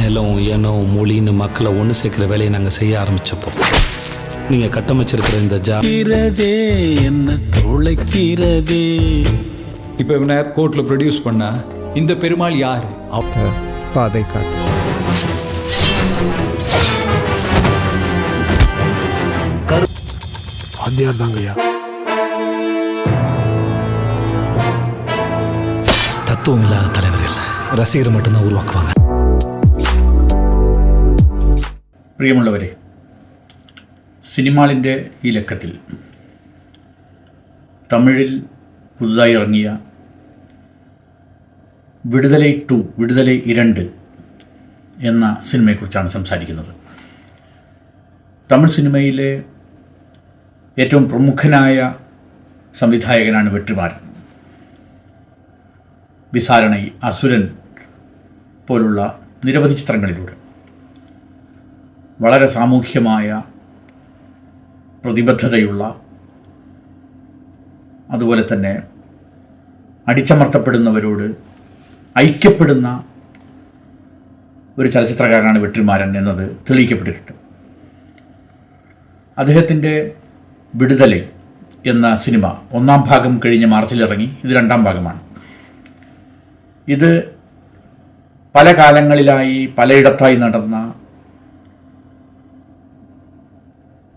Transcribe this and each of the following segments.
நிலம் இனம் மொழின்னு மக்களை ஒன்று சேர்க்குற வேலையை நாங்கள் செய்ய ஆரம்பிச்சப்போ. நீங்கள் கட்டமைச்சிருக்கிற இந்த ஜா இருக்கிறதே என்ன துளைக்கிறதே. இப்போ இவனை கோர்ட்டில் ப்ரொடியூஸ் பண்ணா இந்த பெருமாள் யாரு? அப்ப பாதை காட்டு. வாத்தியார் தாங்கய்யா தத்துவம் இல்லாத தலைவர் இல்லை ரசிகர் மட்டும்தான் உருவாக்குவாங்க. പ്രിയമുള്ളവരെ സിനിമാളിന്റെ ഈ ലക്കത്തിൽ തമിഴിൽ പുതുതായി ഇറങ്ങിയ വിടുതലൈ ടു വിടുതലൈ ഇരണ്ട് എന്ന സിനിമയെക്കുറിച്ചാണ് സംസാരിക്കുന്നത്. തമിഴ് സിനിമയിലെ ഏറ്റവും പ്രമുഖനായ സംവിധായകനാണ് വെട്ടിമാരൻ വിസാരണൈ അസുരൻ പോലുള്ള നിരവധി ചിത്രങ്ങളിലൂടെ വളരെ സാമൂഹ്യമായ പ്രതിബദ്ധതയുള്ള അതുപോലെ തന്നെ അടിച്ചമർത്തപ്പെടുന്നവരോട് ഐക്യപ്പെടുന്ന ഒരു ചലച്ചിത്രകാരനാണ് വെട്ടിമാരൻ എന്നത് തെളിയിക്കപ്പെട്ടിട്ടുണ്ട്. അദ്ദേഹത്തിന്റെ വിടുതല എന്ന സിനിമ ഒന്നാം ഭാഗം കഴിഞ്ഞ് മാർച്ചിൽ ഇറങ്ങി ഇത് രണ്ടാം ഭാഗമാണ്. ഇത് പല കാലങ്ങളിലായി പലയിടത്തായി നടന്ന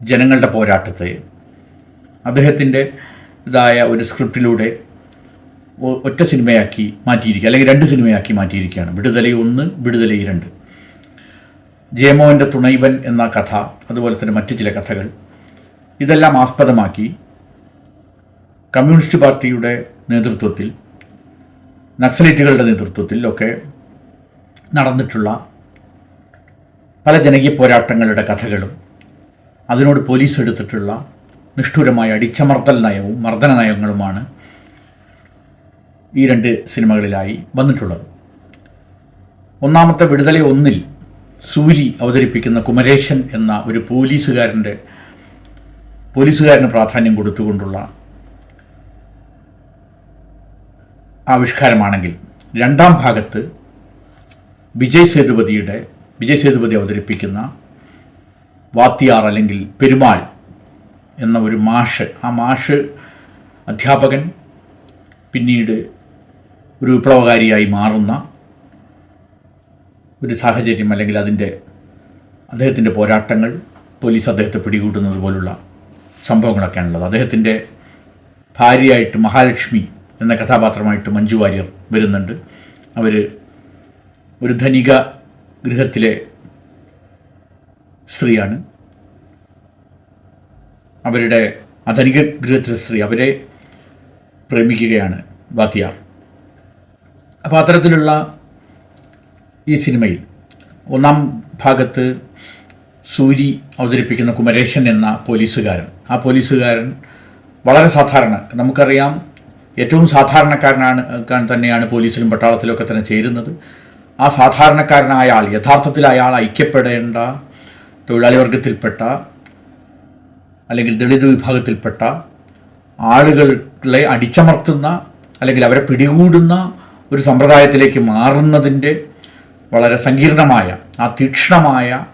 ജനങ്ങളുടെ പോരാട്ടത്തെ അദ്ദേഹത്തിന്റെ ഇതായ ഒരു സ്ക്രിപ്റ്റിലൂടെ ഒറ്റ സിനിമയാക്കി മാറ്റിയിരിക്കുക അല്ലെങ്കിൽ രണ്ട് സിനിമയാക്കി മാറ്റിയിരിക്കുകയാണ്. വിടുതലൈ ഒന്ന് വിടുതലൈ രണ്ട്. ജയമോഹന്റെ തുണൈവൻ എന്ന കഥ അതുപോലെ തന്നെ മറ്റ് ചില കഥകൾ ഇതെല്ലാം ആസ്പദമാക്കി കമ്മ്യൂണിസ്റ്റ് പാർട്ടിയുടെ നേതൃത്വത്തിൽ നക്സലൈറ്റുകളുടെ നേതൃത്വത്തിൽ ഒക്കെ നടന്നിട്ടുള്ള പല ജനകീയ പോരാട്ടങ്ങളുടെ കഥകളും അതിനോട് പോലീസ് എടുത്തിട്ടുള്ള നിഷ്ഠുരമായ അടിച്ചമർത്തൽ നയവും മർദ്ദന നയങ്ങളുമാണ് ഈ രണ്ട് സിനിമകളിലായി വന്നിട്ടുള്ളത്. ഒന്നാമത്തെ വിടുതല ഒന്നിൽ സൂരി അവതരിപ്പിക്കുന്ന കുമരേശൻ എന്ന ഒരു പോലീസുകാരന്റെ പോലീസുകാരന് പ്രാധാന്യം കൊടുത്തുകൊണ്ടുള്ള ആവിഷ്കാരമാണെങ്കിൽ രണ്ടാം ഭാഗത്ത് വിജയ് സേതുപതിയുടെ വിജയ് സേതുപതി അവതരിപ്പിക്കുന്ന വാത്തിയാർ അല്ലെങ്കിൽ പെരുമാൾ എന്ന ഒരു മാഷ്. ആ മാഷ് അധ്യാപകൻ പിന്നീട് ഒരു വിപ്ലവകാരിയായി മാറുന്ന ഒരു സാഹചര്യം അല്ലെങ്കിൽ അതിന്റെ അദ്ദേഹത്തിന്റെ പോരാട്ടങ്ങൾ പോലീസ് അദ്ദേഹത്തെ പിടികൂടുന്നത് പോലുള്ള സംഭവങ്ങളൊക്കെയാണുള്ളത്. അദ്ദേഹത്തിന്റെ ഭാര്യയായിട്ട് മഹാലക്ഷ്മി എന്ന കഥാപാത്രമായിട്ട് മഞ്ജു വാര്യർ വരുന്നുണ്ട്. അവർ ഒരു ധനിക ഗൃഹത്തിലെ സ്ത്രീയാണ്. അവരുടെ അധനിക ഗൃഹത്തിലെ സ്ത്രീ അവരെ പ്രേമിക്കുകയാണ് ബാത്തിയാർ അപ്പോൾ അത്തരത്തിലുള്ള ഈ സിനിമയിൽ ഒന്നാം ഭാഗത്ത് സൂരി അവതരിപ്പിക്കുന്ന കുമരേശൻ എന്ന പോലീസുകാരൻ. ആ പോലീസുകാരൻ വളരെ സാധാരണ നമുക്കറിയാം ഏറ്റവും സാധാരണക്കാരനാണ് തന്നെയാണ് പോലീസിലും പട്ടാളത്തിലും ഒക്കെ തന്നെ ചേരുന്നത്. ആ സാധാരണക്കാരനായ ആൾ യഥാർത്ഥത്തിൽ അയാൾ ഐക്യപ്പെടേണ്ട തൊഴിലാളി വർഗത്തിൽപ്പെട്ട അല്ലെങ്കിൽ ദളിത് വിഭാഗത്തിൽപ്പെട്ട ആളുകളെ അടിച്ചമർത്തുന്ന അല്ലെങ്കിൽ അവരെ പിടികൂടുന്ന ഒരു സമ്പ്രദായത്തിലേക്ക് മാറുന്നതിന്റെ വളരെ സങ്കീർണമായ ആ തീക്ഷ്ണമായ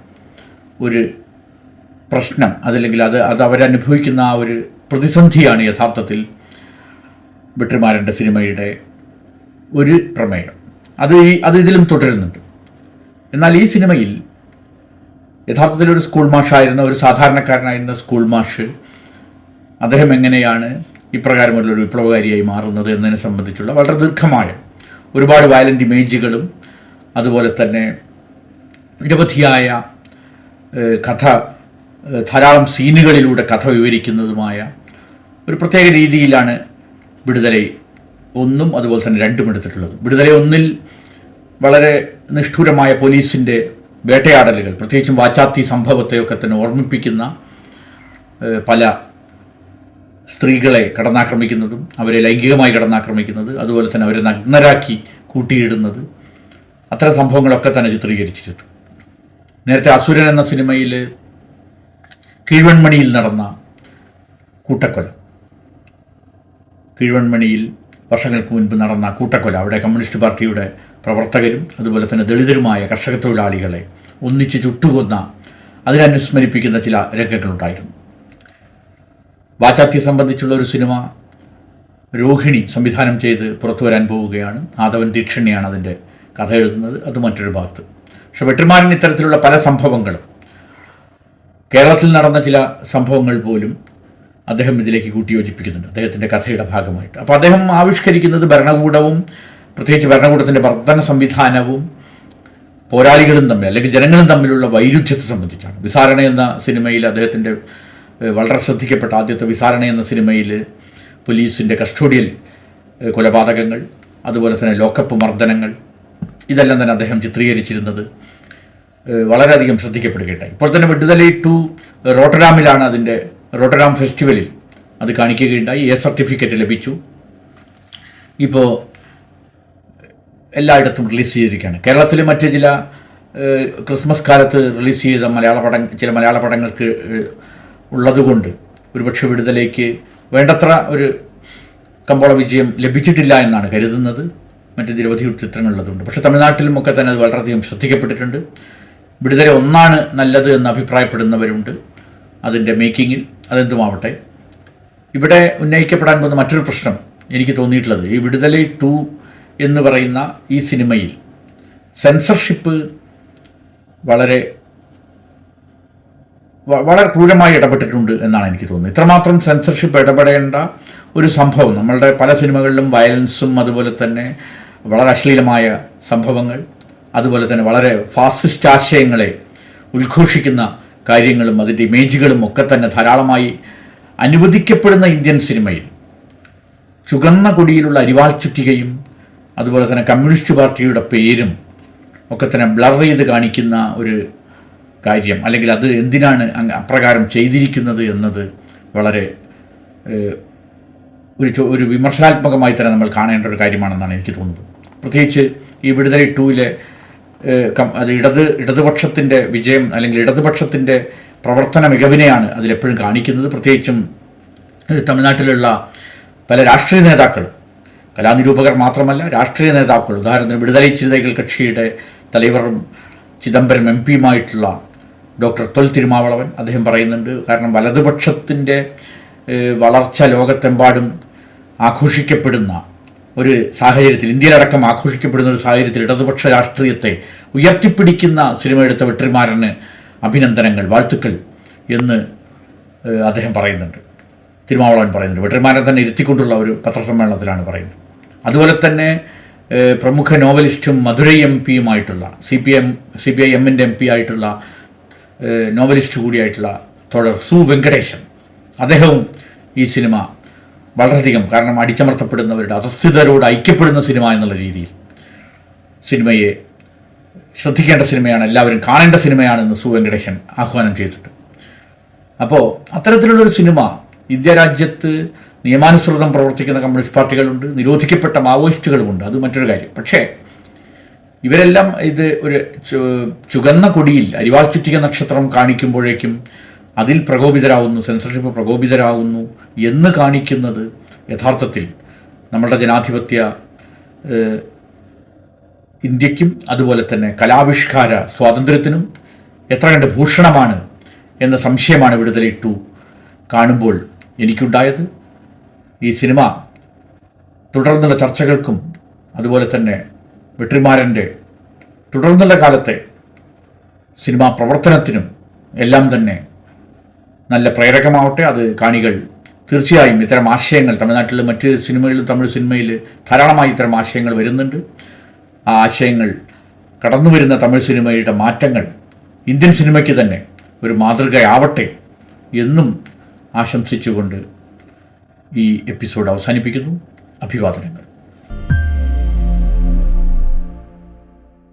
ഒരു പ്രശ്നം അതല്ലെങ്കിൽ അത് അത് അവരനുഭവിക്കുന്ന ആ ഒരു പ്രതിസന്ധിയാണ് യഥാർത്ഥത്തിൽ വെട്ടിമാരന്റെ സിനിമയുടെ ഒരു പ്രമേയം. അത് ഈ അത് ഇതിലും തുടരുന്നുണ്ട്. എന്നാൽ ഈ സിനിമയിൽ യഥാർത്ഥത്തിൽ ഒരു സ്കൂൾ മാഷായിരുന്ന ഒരു സാധാരണക്കാരനായിരുന്ന സ്കൂൾ മാഷ് അദ്ദേഹം എങ്ങനെയാണ് ഇപ്രകാരമുള്ള ഒരു വിപ്ലവകാരിയായി മാറുന്നത് എന്നതിനെ സംബന്ധിച്ചുള്ള വളരെ ദീർഘമായ ഒരുപാട് വയലന്റ് ഇമേജുകളും അതുപോലെ തന്നെ നിരവധിയായ കഥ ധാരാളം സീനുകളിലൂടെ കഥ വിവരിക്കുന്നതുമായ ഒരു പ്രത്യേക രീതിയിലാണ് വിടുതല ഒന്നും അതുപോലെ തന്നെ രണ്ടും എടുത്തിട്ടുള്ളത്. വിടുതല ഒന്നിൽ വളരെ നിഷ്ഠൂരമായ പോലീസിന്റെ വേട്ടയാടലുകൾ. പ്രത്യേകിച്ചും വാച്ചാത്തി സംഭവത്തെയൊക്കെ തന്നെ ഓർമ്മിപ്പിക്കുന്ന പല സ്ത്രീകളെ കടന്നാക്രമിക്കുന്നതും അവരെ ലൈംഗികമായി കടന്നാക്രമിക്കുന്നത് അതുപോലെ തന്നെ അവരെ നഗ്നരാക്കി കൂട്ടിയിടുന്നത് അത്തരം സംഭവങ്ങളൊക്കെ തന്നെ ചിത്രീകരിച്ചിട്ടുണ്ട്. നേരത്തെ അസുരൻ എന്ന സിനിമയിൽ കീഴ്വൺമണിയിൽ നടന്ന കൂട്ടക്കൊല. കീഴ്വൺമണിയിൽ വർഷങ്ങൾക്ക് മുൻപ് നടന്ന കൂട്ടക്കൊല. അവിടെ കമ്മ്യൂണിസ്റ്റ് പാർട്ടിയുടെ പ്രവർത്തകരും അതുപോലെ തന്നെ ദളിതരുമായ കർഷക തൊഴിലാളികളെ ഒന്നിച്ച് ചുട്ടുകൊന്ന അതിനനുസ്മരിപ്പിക്കുന്ന ചില രംഗങ്ങളുണ്ടായിരുന്നു വാചാത്യ സംബന്ധിച്ചുള്ള ഒരു സിനിമ രോഹിണി സംവിധാനം ചെയ്ത് പുറത്തു വരാൻ പോവുകയാണ്. ആദവൻ ദീക്ഷണിയാണ് അതിന്റെ കഥ എഴുതുന്നത്. അത് മറ്റൊരു ഭാഗത്ത്. പക്ഷെ വെട്ടിമാരൻ ഇത്തരത്തിലുള്ള പല സംഭവങ്ങളും കേരളത്തിൽ നടന്ന ചില സംഭവങ്ങൾ പോലും അദ്ദേഹം ഇതിലേക്ക് കൂട്ടിയോജിപ്പിക്കുന്നുണ്ട്. അദ്ദേഹത്തിന്റെ കഥയുടെ ഭാഗമായിട്ട്. അപ്പോൾ അദ്ദേഹം ആവിഷ്കരിക്കുന്നത് ഭരണകൂടവും പ്രത്യേകിച്ച് ഭരണകൂടത്തിന്റെ വർധന സംവിധാനവും പോരാളികളും തമ്മിൽ അല്ലെങ്കിൽ ജനങ്ങളും തമ്മിലുള്ള വൈരുദ്ധ്യത്തെ സംബന്ധിച്ചാണ്. വിസാരണ എന്ന സിനിമയിൽ അദ്ദേഹത്തിന്റെ വളരെ ശ്രദ്ധിക്കപ്പെട്ട ആദ്യത്തെ വിസാരണ എന്ന സിനിമയിൽ പോലീസിന്റെ കസ്റ്റോഡിയൽ കൊലപാതകങ്ങൾ അതുപോലെ തന്നെ ലോക്കപ്പ് മർദ്ദനങ്ങൾ ഇതെല്ലാം തന്നെ അദ്ദേഹം ചിത്രീകരിച്ചിരുന്നത് വളരെയധികം ശ്രദ്ധിക്കപ്പെടുകയുണ്ടായി. ഇപ്പോൾ തന്നെ വിടുതലൈ ടു റോട്ടറാമിലാണ് അതിന്റെ റോട്ടറാം ഫെസ്റ്റിവലിൽ അത് കാണിക്കുകയുണ്ടായി. എ സർട്ടിഫിക്കറ്റ് ലഭിച്ചു. ഇപ്പോൾ എല്ലായിടത്തും റിലീസ് ചെയ്തിരിക്കുകയാണ്. കേരളത്തിൽ മറ്റ് ചില ക്രിസ്മസ് കാലത്ത് റിലീസ് ചെയ്ത മലയാള പടം ചില മലയാള പടങ്ങൾക്ക് ഉള്ളതുകൊണ്ട് ഒരുപക്ഷെ വിടുതലേക്ക് വേണ്ടത്ര ഒരു കമ്പോള വിജയം ലഭിച്ചിട്ടില്ല എന്നാണ് കരുതുന്നത്. മറ്റ് നിരവധി ചിത്രങ്ങളുള്ളതുകൊണ്ട് പക്ഷേ തമിഴ്നാട്ടിലും ഒക്കെ തന്നെ അത് വളരെയധികം ശ്രദ്ധിക്കപ്പെട്ടിട്ടുണ്ട്. വിടുതല ഒന്നാണ് നല്ലത് എന്ന് അഭിപ്രായപ്പെടുന്നവരുണ്ട്. അതിന്റെ മേക്കിങ്ങിൽ അതെന്തുമാവട്ടെ ഇവിടെ ഉന്നയിക്കപ്പെടാൻ പോകുന്ന മറ്റൊരു പ്രശ്നം എനിക്ക് തോന്നിയിട്ടുള്ളത്. ഈ വിടുതലൈ ടു എന്ന് പറയുന്ന ഈ സിനിമയിൽ സെൻസർഷിപ്പ് വളരെ വളരെ ക്രൂരമായി ഇടപെട്ടിട്ടുണ്ട് എന്നാണ് എനിക്ക് തോന്നുന്നത്. ഇത്രമാത്രം സെൻസർഷിപ്പ് ഇടപെടേണ്ട ഒരു സംഭവം നമ്മളുടെ പല സിനിമകളിലും വയലൻസും അതുപോലെ തന്നെ വളരെ അശ്ലീലമായ സംഭവങ്ങൾ അതുപോലെ തന്നെ വളരെ ഫാസിസ്റ്റ് ആശയങ്ങളെ ഉദ്ഘോഷിക്കുന്ന കാര്യങ്ങളും അതിന്റെ ഇമേജുകളും ഒക്കെ തന്നെ ധാരാളമായി അനുവദിക്കപ്പെടുന്ന ഇന്ത്യൻ സിനിമയിൽ. ചുകന്ന കൊടിയിലുള്ള അരിവാൾ ചുറ്റികയും അതുപോലെ തന്നെ കമ്മ്യൂണിസ്റ്റ് പാർട്ടിയുടെ പേരും ഒക്കെ തന്നെ ബ്ലർ ചെയ്ത് കാണിക്കുന്ന ഒരു കാര്യം. അല്ലെങ്കിൽ അത് എന്തിനാണ് അപ്രകാരം ചെയ്തിരിക്കുന്നത് എന്നത് വളരെ ഒരു ഒരു വിമർശനാത്മകമായി തന്നെ നമ്മൾ കാണേണ്ട ഒരു കാര്യമാണെന്നാണ് എനിക്ക് തോന്നുന്നത്. പ്രത്യേകിച്ച് ഈ വിടുതല ടൂവിലെ അത് ഇടത് ഇടതുപക്ഷത്തിന്റെ വിജയം അല്ലെങ്കിൽ ഇടതുപക്ഷത്തിന്റെ പ്രവർത്തന മികവിനെയാണ് അതിലെപ്പോഴും കാണിക്കുന്നത്. പ്രത്യേകിച്ചും തമിഴ്നാട്ടിലുള്ള പല രാഷ്ട്രീയ നേതാക്കളും കലാനിരൂപകർ മാത്രമല്ല രാഷ്ട്രീയ നേതാക്കൾ ഉദാഹരണത്തിന് വിടുതലൈ ചിന്തകൾ കക്ഷിയുടെ തലവറും ചിദംബരം എം പിയുമായിട്ടുള്ള ഡോക്ടർ തൊൽ തിരുമാവളവൻ അദ്ദേഹം പറയുന്നുണ്ട് കാരണം വലതുപക്ഷത്തിന്റെ വളർച്ച ലോകത്തെമ്പാടും ആഘോഷിക്കപ്പെടുന്ന ഒരു സാഹചര്യത്തിൽ ഇന്ത്യയിലടക്കം ആഘോഷിക്കപ്പെടുന്ന ഒരു സാഹചര്യത്തിൽ ഇടതുപക്ഷ രാഷ്ട്രീയത്തെ ഉയർത്തിപ്പിടിക്കുന്ന സിനിമ എടുത്ത അഭിനന്ദനങ്ങൾ വാഴ്ത്തുക്കൾ എന്ന് അദ്ദേഹം പറയുന്നുണ്ട്. തിരുമാവളവൻ പറയുന്നുണ്ട്. വെട്ടിമാരെ തന്നെ ഇരുത്തിക്കൊണ്ടുള്ള ഒരു പത്രസമ്മേളനത്തിലാണ് പറയുന്നത്. അതുപോലെ തന്നെ പ്രമുഖ നോവലിസ്റ്റും Madurai M പിയുമായിട്ടുള്ള C P M C P I എമ്മിന്റെ എം പി ആയിട്ടുള്ള നോവലിസ്റ്റ് കൂടിയായിട്ടുള്ള തൊഴർ സു വെങ്കടേശൻ അദ്ദേഹവും ഈ സിനിമ വളരെയധികം കാരണം അടിച്ചമർത്തപ്പെടുന്നവരുടെ അധസ്ഥിതരോട് ഐക്യപ്പെടുന്ന സിനിമ എന്നുള്ള രീതിയിൽ. സിനിമയെ ശ്രദ്ധിക്കേണ്ട സിനിമയാണ് എല്ലാവരും കാണേണ്ട സിനിമയാണെന്ന് സു വെങ്കടേശൻ ആഹ്വാനം ചെയ്തിട്ടുണ്ട്. അപ്പോൾ അത്തരത്തിലുള്ളൊരു സിനിമ ഇന്ത്യ രാജ്യത്ത് നിയമാനുസൃതം പ്രവർത്തിക്കുന്ന കമ്മ്യൂണിസ്റ്റ് പാർട്ടികളുണ്ട് നിരോധിക്കപ്പെട്ട മാവോയിസ്റ്റുകളുമുണ്ട് അത് മറ്റൊരു കാര്യം. പക്ഷേ ഇവരെല്ലാം ഇത് ഒരു ചു- ചുവന്ന കൊടിയിൽ അരിവാൾ ചുറ്റിക നക്ഷത്രം കാണിക്കുമ്പോഴേക്കും അതിൽ പ്രകോപിതരാകുന്നു സെൻസർഷിപ്പ് പ്രകോപിതരാകുന്നു എന്ന് കാണിക്കുന്നത് യഥാർത്ഥത്തിൽ നമ്മളുടെ ജനാധിപത്യ ഇന്ത്യക്കും അതുപോലെ തന്നെ കലാവിഷ്കാര സ്വാതന്ത്ര്യത്തിനും എത്ര കണ്ട് ഭൂഷണമാണ് എന്ന സംശയമാണ് വിടുതലിട്ടു കാണുമ്പോൾ എനിക്കുണ്ടായത്. ഈ സിനിമ തുടർന്നുള്ള ചർച്ചകൾക്കും അതുപോലെ തന്നെ വെട്രിമാരന്റെ തുടർന്നുള്ള കാലത്തെ സിനിമാ പ്രവർത്തനത്തിനും എല്ലാം തന്നെ നല്ല പ്രേരകമാവട്ടെ അത് കാണികൾ. തീർച്ചയായും ഇത്തരം ആശയങ്ങൾ തമിഴ്നാട്ടിലും മറ്റ് സിനിമകളിലും തമിഴ് സിനിമയിൽ ധാരാളമായി ഇത്തരം ആശയങ്ങൾ വരുന്നുണ്ട്. ആ ആശയങ്ങൾ കടന്നു വരുന്ന തമിഴ് സിനിമയുടെ മാറ്റങ്ങൾ ഇന്ത്യൻ സിനിമയ്ക്ക് തന്നെ ഒരു മാതൃകയാവട്ടെ എന്നും ആശംസിച്ചുകൊണ്ട് ഈ എപ്പിസോഡ് അവസാനിപ്പിക്കുന്നു. അഭിവാദനങ്ങൾ.